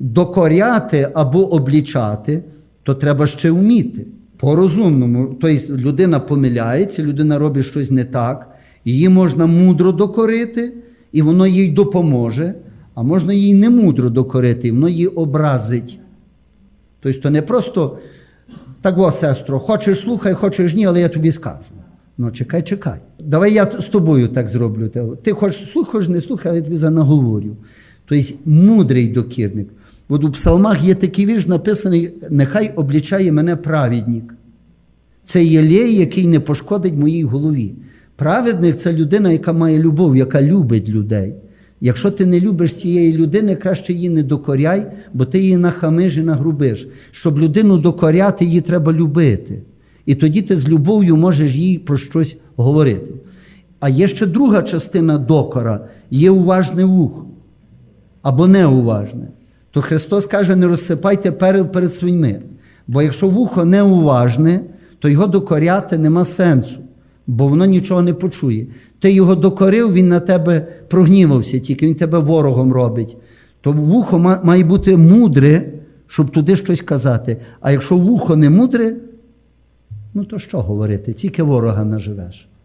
докоряти або облічати, то треба ще вміти. По-розумному. Тобто людина помиляється, людина робить щось не так, її можна мудро докорити, і воно їй допоможе, а можна їй не мудро докорити, і воно її образить. Тобто, то не просто так, о, сестро, хочеш слухай, хочеш ні, але я тобі скажу. Ну, чекай, чекай. Давай я з тобою так зроблю. Ти хочеш слухаєш, не слухай, але я тобі за наговорю. Тобто мудрий докірник. От у псалмах є такий вірш написаний: нехай облічає мене праведник. Це є лей, який не пошкодить моїй голові. Праведник це людина, яка має любов, яка любить людей. Якщо ти не любиш цієї людини, краще її не докоряй, бо ти її нахамиш і нагрубиш. Щоб людину докоряти, її треба любити. І тоді ти з любов'ю можеш їй про щось говорити. А є ще друга частина докора є уважне вухо або неуважне. То Христос каже: не розсипайте перел перед свиньми. Бо якщо вухо неуважне, то його докоряти нема сенсу, бо воно нічого не почує. Ти його докорив, він на тебе прогнівався, тільки він тебе ворогом робить. То вухо має бути мудре, щоб туди щось казати. А якщо вухо не мудре, ну то що говорити? Тільки ворога наживеш.